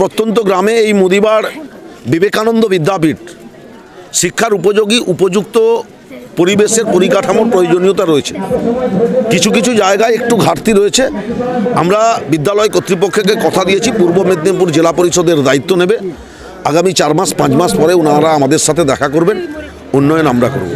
প্রত্যন্ত গ্রামে এই মুদিবার বিবেকানন্দ বিদ্যাপীঠ শিক্ষার উপযোগী, উপযুক্ত পরিবেশের পরিকাঠামোর প্রয়োজনীয়তা রয়েছে। কিছু কিছু জায়গায় একটু ঘাটতি রয়েছে। আমরা বিদ্যালয় কর্তৃপক্ষকে কথা দিয়েছি, পূর্ব মেদিনীপুর জেলা পরিষদের দায়িত্ব নেবে। আগামী চার মাস, পাঁচ মাস পরে ওনারা আমাদের সাথে দেখা করবেন, উন্নয়ন আমরা করব।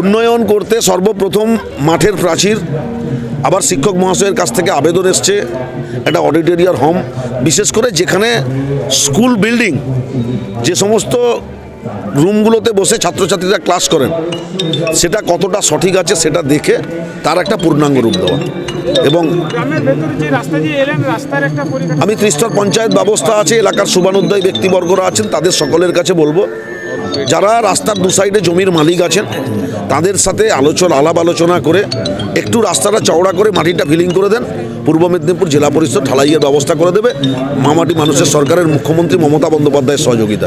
উন্নয়ন করতে সর্বপ্রথম মাঠের প্রাচীর আবার শিক্ষক মহাশয়ের কাছ থেকে আবেদন এসছে একটা অডিটোরিয়ার হোম বিশেষ করে যেখানে স্কুল বিল্ডিং যে সমস্ত রুমগুলোতে বসে ছাত্রছাত্রীরা ক্লাস করেন সেটা কতটা সঠিক আছে সেটা দেখে তার একটা পূর্ণাঙ্গ রূপ দেওয়া। এবং আমি ত্রিস্তর পঞ্চায়েত ব্যবস্থা আছে এলাকার শুভানুদ্দয় ব্যক্তিবর্গরা আছেন তাদের সকলের কাছে বলব যারা রাস্তার দু সাইডে জমির মালিক আছেন, তাদের সাথে আলোচনা, আলাপ আলোচনা করে একটু রাস্তাটা চওড়া করে মাটিটা ফিলিং করে দেন। পূর্ব মেদিনীপুর জেলা পরিষদ ঢালাইয়ের ব্যবস্থা করে দেবে। মামাটি মানুষের সরকারের মুখ্যমন্ত্রী মমতা বন্দ্যোপাধ্যায়ের সহযোগিতা